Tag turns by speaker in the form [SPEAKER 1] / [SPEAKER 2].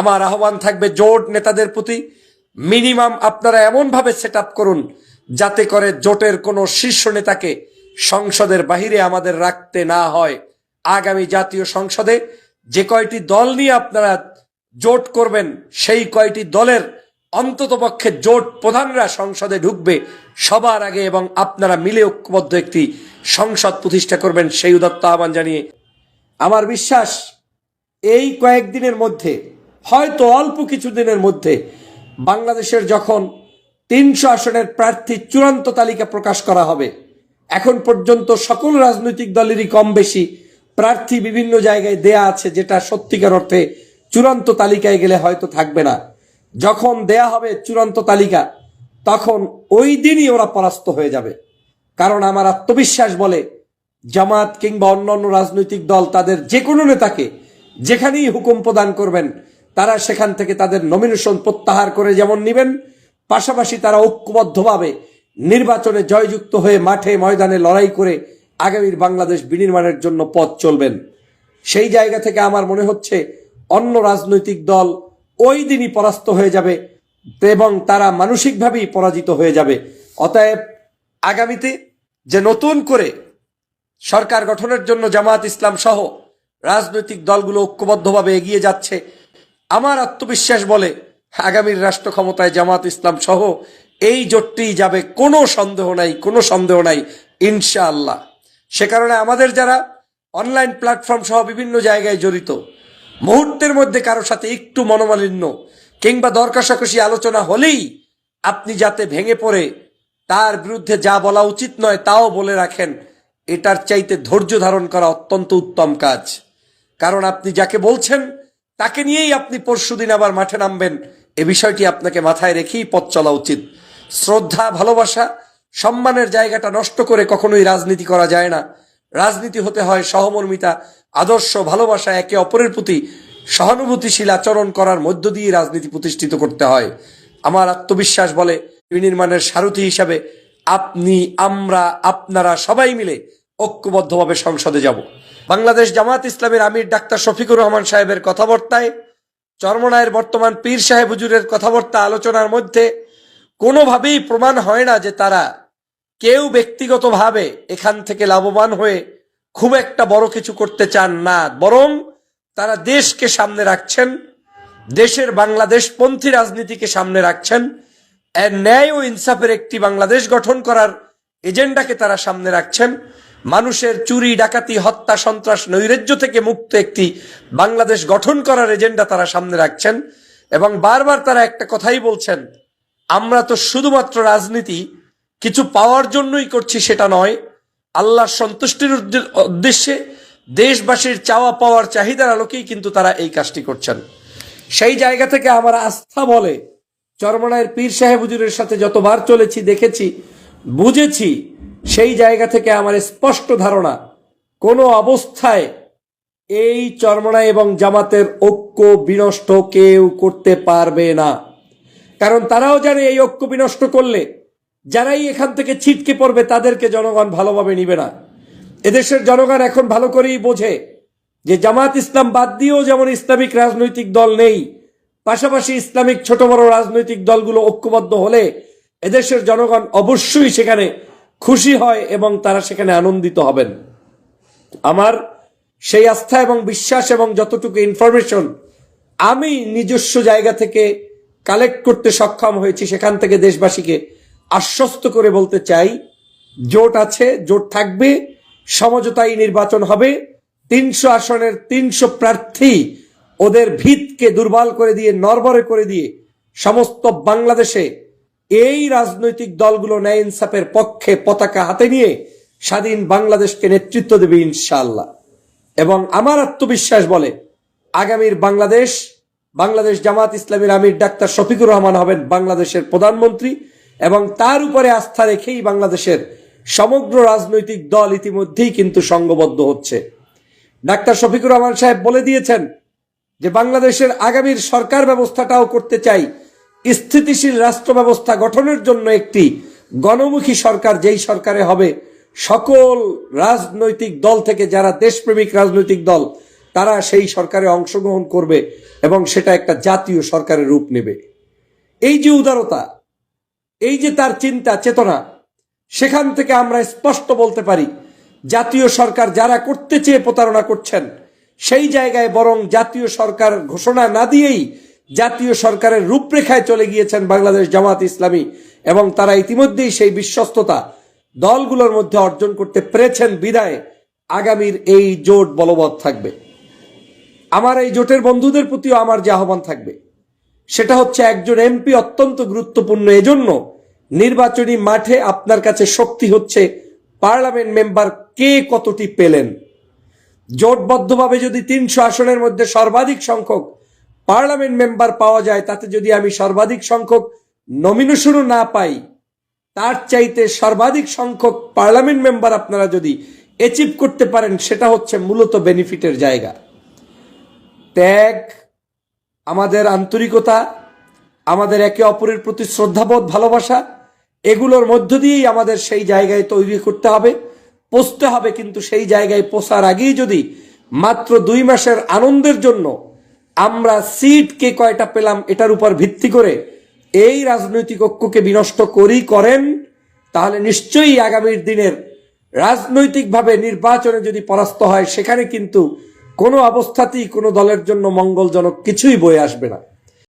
[SPEAKER 1] আমার আহ্বান থাকবে জোট নেতাদের প্রতি। মিনিমাম আপনারা এমনভাবে সেট করুন, যাতে করে জোটের কোনো শীর্ষ নেতাকে সংসদের বাহিরে আমাদের রাখতে না হয়। আগামী জাতীয় সংসদে যে কয়টি দল নিয়ে আপনারা জোট করবেন, সেই কয়টি দলের অন্ততপক্ষে জোট প্রধানরা সংসদে ঢুকবে, সবার আগে এবং আপনারা মিলে ঐক্যবদ্ধ একটি সংসদ প্রতিষ্ঠা করবেন, সেই উদত্ত আহ্বান জানিয়ে। আমার বিশ্বাস, এই কয়েকদিনের মধ্যে হয়তো অল্প কিছু দিনের মধ্যে বাংলাদেশের যখন তিনশো আসনের প্রার্থী চূড়ান্ত তালিকা প্রকাশ করা হবে, এখন পর্যন্ত সকল রাজনৈতিক দলেরই কম বেশি প্রার্থী বিভিন্ন জায়গায় দেয়া আছে যেটা সত্যিকার অর্থে চূড়ান্ত তালিকায় গেলে হয়তো থাকবে না। যখন দেয়া হবে চূড়ান্ত তালিকা, তখন ওই দিনই ওরা পরাস্ত হয়ে যাবে। কারণ আমার আত্মবিশ্বাস বলে জামাত কিংবা অন্যান্য রাজনৈতিক দল তাদের যে কোনো নেতাকে যেখানেই হুকুম প্রদান করবেন তারা সেখান থেকে তাদের নমিনেশন প্রত্যাহার করে যেমন নেবেন, পাশাপাশি তারা ঐক্যবদ্ধভাবে নির্বাচনে জয়যুক্ত হয়ে মাঠে ময়দানে লড়াই করে আগামীর বাংলাদেশ বিনির্মাণের জন্য পথ চলবেন। সেই জায়গা থেকে আমার মনে হচ্ছে অন্য রাজনৈতিক দল ওই দিনই পরাস্ত হয়ে যাবে এবং তারা মানসিকভাবেই পরাজিত হয়ে যাবে। অতএব আগামীতে যে নতুন করে সরকার গঠনের জন্য জামাত ইসলাম সহ রাজনৈতিক দলগুলো ঐক্যবদ্ধভাবে এগিয়ে যাচ্ছে আমার আত্মবিশ্বাস বলে আগামীর রাষ্ট্র ক্ষমতায় জামাত ইসলাম সহ এই জোটটি যাবে কোনো সন্দেহ নাই, কোনো সন্দেহ নাই, ইনশাআল্লাহ। সে কারণে আমাদের যারা অনলাইন প্ল্যাটফর্ম সহ বিভিন্ন জায়গায় জড়িত, মুহূর্তের মধ্যে কারও সাথে একটু মনোমালিন্য কিংবা দরকাশাকষি আলোচনা হলেই আপনি যাতে ভেঙে পড়ে, তার বিরুদ্ধে যা বলা উচিত নয় তাও বলে রাখেন, এটার চাইতে ধৈর্য ধারণ করা অত্যন্ত উত্তম কাজ। কারণ আপনি যাকে বলছেন তাকে নিয়েই আপনি পরশুদিন আবার মাঠে নামবেন। এ বিষয়টি আপনাকে মাথায় রেখেই পথ চলা উচিত। শ্রদ্ধা, ভালোবাসা, সম্মানের জায়গাটা নষ্ট করে কখনোই রাজনীতি করা যায় না। রাজনীতি হতে হয় সহমর্মিতা, আদর্শ, ভালোবাসা, একে অপরের প্রতি সহানুভূতিশীল আচরণ করার মধ্য দিয়ে রাজনীতি প্রতিষ্ঠিত করতে হয়। আমার আত্মবিশ্বাস বলে বিনির্মাণের সারথি হিসাবে আপনি, আমরা, আপনারা সবাই মিলে ঐক্যবদ্ধভাবে সংসদে যাব। বাংলাদেশ জামাত ইসলামের আমির ডাক্তার শফিকুর রহমান সাহেবের কথাবার্তায়, চরমনায়ের বর্তমান পীর সাহেব হুজুরের কথাবার্তা আলোচনার মধ্যে কোনোভাবেই প্রমাণ হয় না যে তারা কেউ ব্যক্তিগতভাবে এখান থেকে লাভবান হয়ে খুব একটা বড় কিছু করতে চান না, বরং তারা দেশকে সামনে রাখছেন, দেশের বাংলাদেশপন্থী রাজনীতিকে সামনে রাখছেন ন্যায় ও ইনসাফের একটি বাংলাদেশ গঠন করার এজেন্ডাকে তারা সামনে রাখছেন। মানুষের চুরি, ডাকাতি, হত্যা, সন্ত্রাস, নৈরাজ্য থেকে মুক্ত একটি বাংলাদেশ গঠন করার এজেন্ডা তারা সামনে রাখছেন এবং বারবার তারা একটা কথাই বলছেন, আমরা তো শুধুমাত্র রাজনীতি, কিছু পাওয়ার জন্যই করছি সেটা নয়, আল্লাহর সন্তুষ্টির উদ্দেশ্যে দেশবাসীর চাওয়া পাওয়ার চাহিদার আলোকেই কিন্তু তারা এই কাজটি করছেন। সেই জায়গা থেকে আমার আস্থা বলে চরমনায়ের পীর সাহেব হুজুরের সাথে যতবার চলেছি, দেখেছি, বুঝেছি সেই জায়গা থেকে আমার স্পষ্ট ধারণা, কোনো অবস্থায় এই চরমনা এবং জামাতের ঐক্য বিনষ্ট কেউ করতে পারবে না। কারণ তারাও জানে এই ঐক্য বিনষ্ট করলে যারাই এখান থেকে ছিটকে পড়বে, তাদেরকে জনগণ ভালোভাবে নিবে না। এদেশের জনগণ এখন ভালো করেই বোঝে যে জামাত ইসলাম বাদ দিয়েও যেমন ইসলামিক রাজনৈতিক দল নেই, পাশাপাশি ইসলামিক ছোট বড় রাজনৈতিক দলগুলো ঐক্যবদ্ধ হলে এদেশের জনগণ অবশ্যই সেখানে খুশি হয় এবং তারা সেখানে আনন্দিত হবেন। আমার সেই আস্থা এবং বিশ্বাস এবং যতটুকু ইনফরমেশন আমি নিজস্ব জায়গা থেকে কালেক্ট করতে সক্ষম হয়েছি, সেখান থেকে দেশবাসীকে আশ্বস্ত করে বলতে চাই, জোট আছে, জোট থাকবে, সমঝোতাই নির্বাচন হবে, তিনশো আসনের তিনশো প্রার্থী ওদের ভিতকে দুর্বল করে দিয়ে নরবরে করে দিয়ে সমস্ত বাংলাদেশে এই রাজনৈতিক দলগুলো ন্যায় ইনসাফের পক্ষে পতাকা হাতে নিয়ে স্বাধীন বাংলাদেশকে নেতৃত্ব দেবে ইনশাআল্লাহ। এবং আমার আত্মবিশ্বাস বলে, আগামীর বাংলাদেশ বাংলাদেশ জামাত ইসলামের আমির ডাক্তার শফিকুর রহমান হবেন বাংলাদেশের প্রধানমন্ত্রী এবং তার উপরে আস্থা রেখেই বাংলাদেশের সমগ্র রাজনৈতিক দল ইতিমধ্যেই কিন্তু সংঘবদ্ধ হচ্ছে। ডাক্তার শফিকুর রহমান সাহেব বলে দিয়েছেন যে, বাংলাদেশের আগামীর সরকার ব্যবস্থাটাও করতে চাই। স্থিতিশীল রাষ্ট্র ব্যবস্থা গঠনের জন্য একটি গণমুখী সরকার যেই সরকারে হবে, সকল রাজনৈতিক দল থেকে যারা দেশপ্রেমিক রাজনৈতিক দল, তারা সেই সরকারে অংশগ্রহণ করবে এবং সেটা একটা জাতীয় সরকারের রূপ নেবে। এই যে উদারতা, এই যে তার চিন্তা, চেতনা, সেখান থেকে আমরা স্পষ্ট বলতে পারি, জাতীয় সরকার যারা করতে চেয়ে প্রতারণা করছেন, সেই জায়গায় বরং জাতীয় সরকার ঘোষণা না দিয়েই জাতীয় সরকারের রূপরেখায় চলে গিয়েছেন বাংলাদেশ জামাত ইসলামী এবং তারা ইতিমধ্যেই সেই বিশ্বস্ততা দলগুলোর মধ্যে অর্জন করতে পেরেছেন বিদায়। আগামীর এই জোট বলবৎ থাকবে। আমার এই জোটের বন্ধুদের প্রতিও আমার যে আহ্বান থাকবে, সেটা হচ্ছে একজন এমপি অত্যন্ত গুরুত্বপূর্ণ। এজন্য নির্বাচনী মাঠে আপনার কাছে শক্তি হচ্ছে পার্লামেন্ট মেম্বার কে কতটি পেলেন? জোটবদ্ধভাবে যদি তিনশো আসনের মধ্যে সর্বাধিক সংখ্যক পার্লামেন্ট মেম্বার পাওয়া যায়, তাতে যদি আমি সর্বাধিক সংখ্যক নমিনেশনও না পাই, তার চাইতে সর্বাধিক সংখ্যক পার্লামেন্ট মেম্বার আপনারা যদি অ্যাচিভ করতে পারেন, সেটা হচ্ছে মূলত বেনিফিটের জায়গা। ত্যাগ, আমাদের আন্তরিকতা, আমাদের একে অপরের প্রতি শ্রদ্ধাবোধ, ভালোবাসা, এগুলোর মধ্য দিয়েই আমাদের সেই জায়গায় তৈরি করতে হবে, পৌঁছতে হবে, কিন্তু সেই জায়গায় পোষার আগেই যদি মাত্র দুই মাসের আনন্দের জন্য আমরা সিট কে কয়টা পেলাম এটার উপর ভিত্তি করে এই রাজনৈতিক ঐক্যকে বিনষ্ট করি, করেন, তাহলে নিশ্চয়ই আগামীর দিনের রাজনৈতিকভাবে নির্বাচনে যদি পরাস্ত হয়, সেখানে কিন্তু কোনো অবস্থাতেই কোনো দলের জন্য মঙ্গলজনক কিছুই বয়ে আসবে না।